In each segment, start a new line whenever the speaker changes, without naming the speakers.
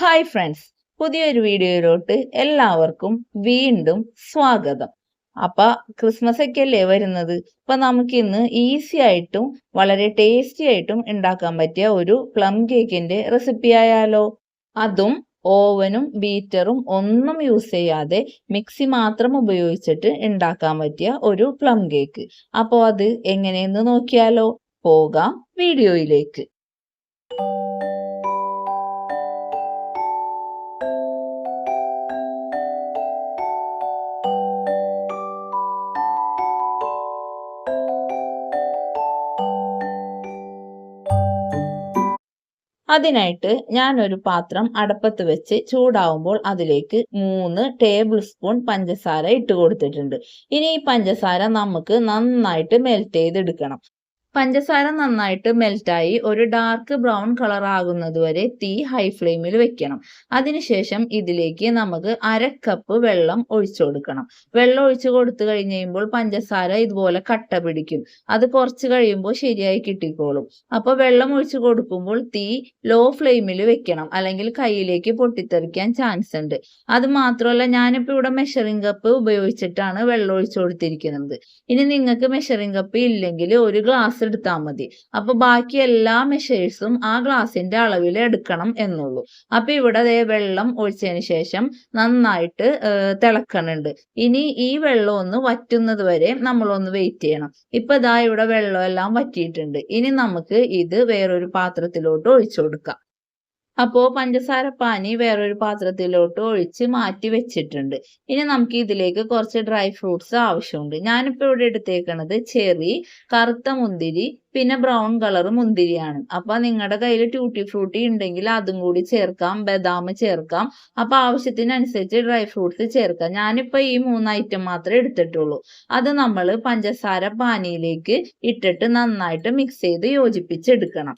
Hi friends പുതിയൊരു വീഡിയോയിലോട്ട് എല്ലാവർക്കും വീണ്ടും സ്വാഗതം. അപ്പൊ ക്രിസ്മസ് ഒക്കെ അല്ലേ വരുന്നത്? അപ്പൊ നമുക്ക് ഇന്ന് ഈസി ആയിട്ടും വളരെ ടേസ്റ്റി ആയിട്ടും ഉണ്ടാക്കാൻ പറ്റിയ ഒരു പ്ലം കേക്കിന്റെ റെസിപ്പി ആയാലോ. അതും ഓവനും ബീറ്ററും ഒന്നും യൂസ് ചെയ്യാതെ മിക്സി മാത്രം ഉപയോഗിച്ചിട്ട് ഉണ്ടാക്കാൻ പറ്റിയ ഒരു പ്ലം കേക്ക് അപ്പോൾ അത് എങ്ങനെയെന്ന് നോക്കിയാലോ? പോകാം വീഡിയോയിലേക്ക്. അതിനായിട്ട് ഞാൻ ഒരു പാത്രം അടപ്പത്ത് വെച്ച് ചൂടാവുമ്പോൾ അതിലേക്ക് മൂന്ന് ടേബിൾ സ്പൂൺ പഞ്ചസാര ഇട്ട് കൊടുത്തിട്ടുണ്ട്. ഇനി ഈ പഞ്ചസാര നമുക്ക് നന്നായിട്ട് മെൽറ്റ് ചെയ്തെടുക്കണം. പഞ്ചസാര നന്നായിട്ട് മെൽറ്റായി ഒരു ഡാർക്ക് ബ്രൗൺ കളർ ആകുന്നത് വരെ തീ ഹൈ ഫ്ലെയിമിൽ വെക്കണം. അതിനുശേഷം ഇതിലേക്ക് നമുക്ക് അര കപ്പ് വെള്ളം ഒഴിച്ചു കൊടുക്കണം. വെള്ളം ഒഴിച്ചു കൊടുത്തു കഴിഞ്ഞ് കഴിയുമ്പോൾ പഞ്ചസാര ഇതുപോലെ കട്ട പിടിക്കും. അത് കുറച്ച് കഴിയുമ്പോൾ ശരിയായി കിട്ടിക്കോളും. അപ്പോൾ വെള്ളം ഒഴിച്ചു കൊടുക്കുമ്പോൾ തീ ലോ ഫ്ലെയിമിൽ വെക്കണം. അല്ലെങ്കിൽ കയ്യിലേക്ക് പൊട്ടിത്തെറിക്കാൻ ചാൻസ് ഉണ്ട്. അത് മാത്രമല്ല ഞാനിപ്പോൾ ഇവിടെ മെഷറിംഗ് കപ്പ് ഉപയോഗിച്ചിട്ടാണ് വെള്ളം ഒഴിച്ചു കൊടുത്തിരിക്കുന്നത്. ഇനി നിങ്ങൾക്ക് മെഷറിംഗ് കപ്പ് ഇല്ലെങ്കിൽ ഒരു ഗ്ലാസ് എടുത്താൽ മതി. അപ്പൊ ബാക്കി എല്ലാ മെഷേഴ്സും ആ ഗ്ലാസിന്റെ അളവിൽ എടുക്കണം എന്നുള്ളൂ. അപ്പൊ ഇവിടെ അതേ വെള്ളം ഒഴിച്ചതിന് ശേഷം നന്നായിട്ട് തിളക്കണുണ്ട്. ഇനി ഈ വെള്ളം ഒന്ന് വറ്റുന്നത് വരെ നമ്മളൊന്ന് വെയിറ്റ് ചെയ്യണം. ഇപ്പൊ ഇതാ ഇവിടെ വെള്ളം എല്ലാം വറ്റിയിട്ടുണ്ട്. ഇനി നമുക്ക് ഇത് വേറൊരു പാത്രത്തിലോട്ട് ഒഴിച്ചു കൊടുക്കാം. അപ്പോൾ പഞ്ചസാര പാനി വേറൊരു പാത്രത്തിലോട്ട് ഒഴിച്ച് മാറ്റി വെച്ചിട്ടുണ്ട്. ഇനി നമുക്ക് ഇതിലേക്ക് കുറച്ച് ഡ്രൈ ഫ്രൂട്ട്സ് ആവശ്യമുണ്ട്. ഞാനിപ്പോൾ ഇവിടെ എടുത്തേക്കണത് ചെറി കറുത്ത മുന്തിരി പിന്നെ ബ്രൗൺ കളർ മുന്തിരിയാണ്. അപ്പൊ നിങ്ങളുടെ കയ്യിൽ ട്യൂട്ടി ഫ്രൂട്ടി ഉണ്ടെങ്കിൽ അതും കൂടി ചേർക്കാം ബദാം ചേർക്കാം. അപ്പൊ ആവശ്യത്തിനനുസരിച്ച് ഡ്രൈ ഫ്രൂട്ട്സ് ചേർക്കാം. ഞാനിപ്പോ ഈ മൂന്ന് ഐറ്റം മാത്രമേ എടുത്തിട്ടുള്ളൂ. അത് നമ്മൾ പഞ്ചസാര പാനിയിലേക്ക് ഇട്ടിട്ട് നന്നായിട്ട് മിക്സ് ചെയ്ത് യോജിപ്പിച്ചെടുക്കണം.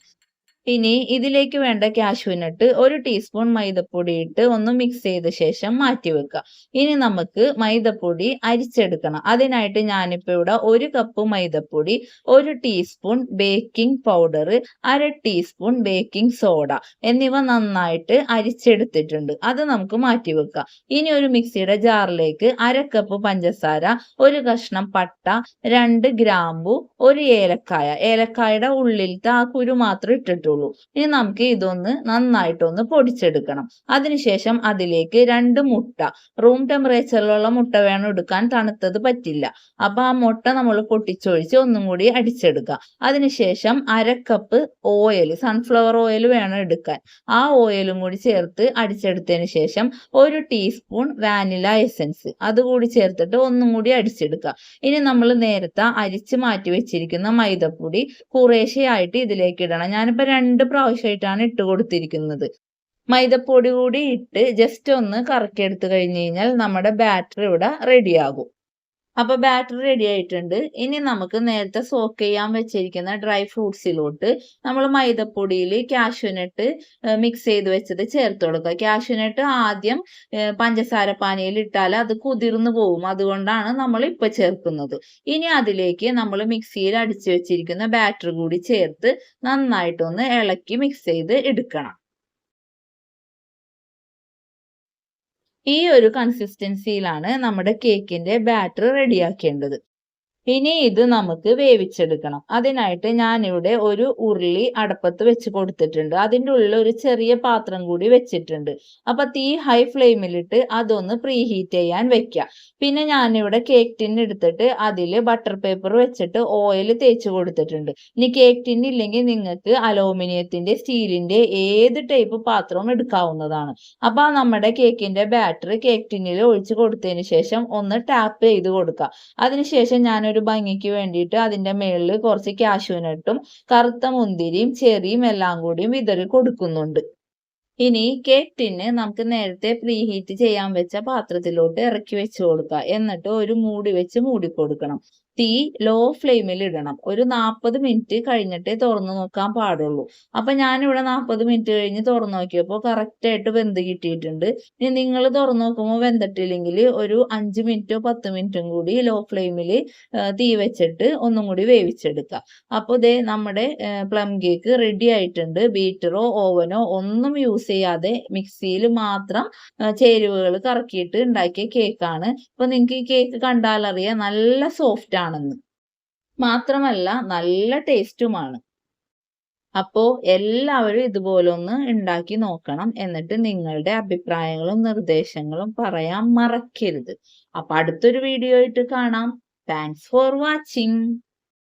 ഇനി ഇതിലേക്ക് വേണ്ട കാശുവിനിട്ട് ഒരു ടീസ്പൂൺ മൈദപ്പൊടി ഇട്ട് ഒന്ന് മിക്സ് ചെയ്ത ശേഷം മാറ്റി വെക്കുക. ഇനി നമുക്ക് മൈദപ്പൊടി അരിച്ചെടുക്കണം. അതിനായിട്ട് ഞാനിപ്പോൾ ഇവിടെ ഒരു കപ്പ് മൈദപ്പൊടി ഒരു ടീസ്പൂൺ ബേക്കിംഗ് പൗഡർ അര ടീസ്പൂൺ ബേക്കിംഗ് സോഡ എന്നിവ നന്നായിട്ട് അരിച്ചെടുത്തിട്ടുണ്ട്. അത് നമുക്ക് മാറ്റി വെക്കാം. ഇനി ഒരു മിക്സിയുടെ ജാറിലേക്ക് അര കപ്പ് പഞ്ചസാര ഒരു കഷ്ണം പട്ട രണ്ട് ഗ്രാമ്പു ഒരു ഏലക്കായ. ഏലക്കായയുടെ ഉള്ളിലത്തെ ആ കുരു മാത്രം ഇട്ടിട്ടുള്ളൂ. ഇനി നമുക്ക് ഇതൊന്ന് നന്നായിട്ടൊന്ന് പൊടിച്ചെടുക്കണം. അതിനുശേഷം അതിലേക്ക് രണ്ട് മുട്ട റൂം ടെമ്പറേച്ചറിലുള്ള മുട്ട വേണം എടുക്കാൻ തണുത്തത് പറ്റില്ല. അപ്പൊ ആ മുട്ട നമ്മൾ പൊട്ടിച്ചൊഴിച്ച് ഒന്നും കൂടി അടിച്ചെടുക്കുക. അതിനുശേഷം അരക്കപ്പ് കപ്പ് ഓയിൽ സൺഫ്ലവർ ഓയിൽ വേണം എടുക്കാൻ. ആ ഓയിലും കൂടി ചേർത്ത് അടിച്ചെടുത്തതിന് ശേഷം ഒരു ടീസ്പൂൺ വാനില എസൻസ് അതുകൂടി ചേർത്തിട്ട് ഒന്നും കൂടി അടിച്ചെടുക്കുക. ഇനി നമ്മൾ നേരത്തെ അരിച്ച് മാറ്റി വെച്ചിരിക്കുന്ന മൈദപ്പൊടി കുറേശ്ശെയായിട്ട് ഇതിലേക്ക് ഇടണം. ഞാനിപ്പോ രണ്ട് പ്രാവശ്യമായിട്ടാണ് ഇട്ട് കൊടുത്തിരിക്കുന്നത്. മൈദപ്പൊടി കൂടി ഇട്ട് ജസ്റ്റ് ഒന്ന് കറക്കിയെടുത്ത് കഴിഞ്ഞ് കഴിഞ്ഞാൽ നമ്മുടെ ബാറ്റർ ഇവിടെ റെഡിയാകും അപ്പൊ ബാറ്റർ റെഡി ആയിട്ടുണ്ട്. ഇനി നമുക്ക് നേരത്തെ സോക്ക് ചെയ്യാൻ വെച്ചിരിക്കുന്ന ഡ്രൈ ഫ്രൂട്ട്സിലോട്ട് നമ്മൾ മൈദപ്പൊടിയിൽ കാഷ്യൂനട്ട് മിക്സ് ചെയ്ത് വെച്ചത് ചേർത്ത് കൊടുക്കുക. കാഷ്യൂനട്ട് ആദ്യം പഞ്ചസാര പാനിയിൽ ഇട്ടാൽ അത് കുതിർന്നു പോകും അതുകൊണ്ടാണ് നമ്മൾ ഇപ്പൊ ചേർക്കുന്നത്. ഇനി അതിലേക്ക് നമ്മൾ മിക്സിയിൽ അടിച്ചു വെച്ചിരിക്കുന്ന ബാറ്റർ കൂടി ചേർത്ത് നന്നായിട്ടൊന്ന് ഇളക്കി മിക്സ് ചെയ്ത് എടുക്കണം. ഈ ഒരു കൺസിസ്റ്റൻസിയിലാണ് നമ്മുടെ കേക്കിന്റെ ബാറ്റർ റെഡിയാക്കേണ്ടത് ഇനി ഇത് നമുക്ക് വേവിച്ചെടുക്കണം. അതിനായിട്ട് ഞാനിവിടെ ഒരു ഉരുളി അടപ്പത്ത് വെച്ച് കൊടുത്തിട്ടുണ്ട്. അതിന്റെ ഉള്ളിൽ ഒരു ചെറിയ പാത്രം കൂടി വെച്ചിട്ടുണ്ട്. അപ്പൊ തീ ഹൈ ഫ്ലെയിമിലിട്ട് അതൊന്ന് പ്രീഹീറ്റ് ചെയ്യാൻ വെക്കുക പിന്നെ ഞാനിവിടെ കേക്ക് ടിൻ എടുത്തിട്ട് അതിൽ ബട്ടർ പേപ്പർ വെച്ചിട്ട് ഓയിൽ തേച്ച് കൊടുത്തിട്ടുണ്ട്. ഇനി കേക്ക് ടിൻ ഇല്ലെങ്കിൽ നിങ്ങൾക്ക് അലൂമിനിയത്തിന്റെ സ്റ്റീലിന്റെ ഏത് ടൈപ്പ് പാത്രവും എടുക്കാവുന്നതാണ്. അപ്പൊ നമ്മുടെ കേക്കിന്റെ ബാറ്റർ കേക്ക് ടിന്നിൽ ഒഴിച്ചു കൊടുത്തതിന് ശേഷം ഒന്ന് ടാപ്പ് ചെയ്ത് കൊടുക്കുക അതിനുശേഷം ഞാനൊരു ഭംഗിക്ക് വേണ്ടിയിട്ട് അതിന്റെ മേളിൽ കുറച്ച് കാശുവിനട്ടും കറുത്ത മുന്തിരിയും ചെറിയും എല്ലാം കൂടിയും വിതറി കൊടുക്കുന്നുണ്ട്. ഇനി കേക്ക് ടിന്ന് നമുക്ക് നേരത്തെ പ്രീ ഹീറ്റ് ചെയ്യാൻ വെച്ച പാത്രത്തിലോട്ട് ഇറക്കി വെച്ച് കൊടുക്കുക എന്നിട്ട് ഒരു മൂടി വെച്ച് മൂടി കൊടുക്കണം. തീ ലോ ഫ്ലെയിമിൽ ഇടണം. ഒരു നാൽപ്പത് മിനിറ്റ് കഴിഞ്ഞിട്ടേ തുറന്നു നോക്കാൻ പാടുള്ളൂ. അപ്പൊ ഞാനിവിടെ നാൽപ്പത് മിനിറ്റ് കഴിഞ്ഞ് തുറന്നു നോക്കിയപ്പോൾ കറക്റ്റ് ആയിട്ട് വെന്ത് കിട്ടിയിട്ടുണ്ട്. ഇനി നിങ്ങൾ തുറന്നു നോക്കുമ്പോൾ വെന്തിട്ടില്ലെങ്കിൽ ഒരു അഞ്ച് മിനിറ്റോ പത്ത് മിനിറ്റും കൂടി ലോ ഫ്ലെയിമിൽ തീ വെച്ചിട്ട് ഒന്നും കൂടി വേവിച്ചെടുക്കുക അപ്പോൾ ഇതേ നമ്മുടെ പ്ലം കേക്ക് റെഡി ആയിട്ടുണ്ട്. ബീറ്ററോ ഓവനോ ഒന്നും യൂസ് ചെയ്യാതെ മിക്സിയിൽ മാത്രം ചേരുവകൾ കറക്കിയിട്ട് ഉണ്ടാക്കിയ കേക്കാണ് അപ്പൊ നിങ്ങൾക്ക് ഈ കേക്ക് കണ്ടാലറിയാം നല്ല സോഫ്റ്റ് ആണെന്ന്. മാത്രമല്ല നല്ല ടേസ്റ്റുമാണ്. അപ്പോ എല്ലാവരും ഇതുപോലെ ഒന്ന് ഉണ്ടാക്കി നോക്കണം എന്നിട്ട് നിങ്ങളുടെ അഭിപ്രായങ്ങളും നിർദ്ദേശങ്ങളും പറയാൻ മറക്കരുത്. അപ്പൊ അടുത്തൊരു വീഡിയോ ആയിട്ട് കാണാം. Thanks for watching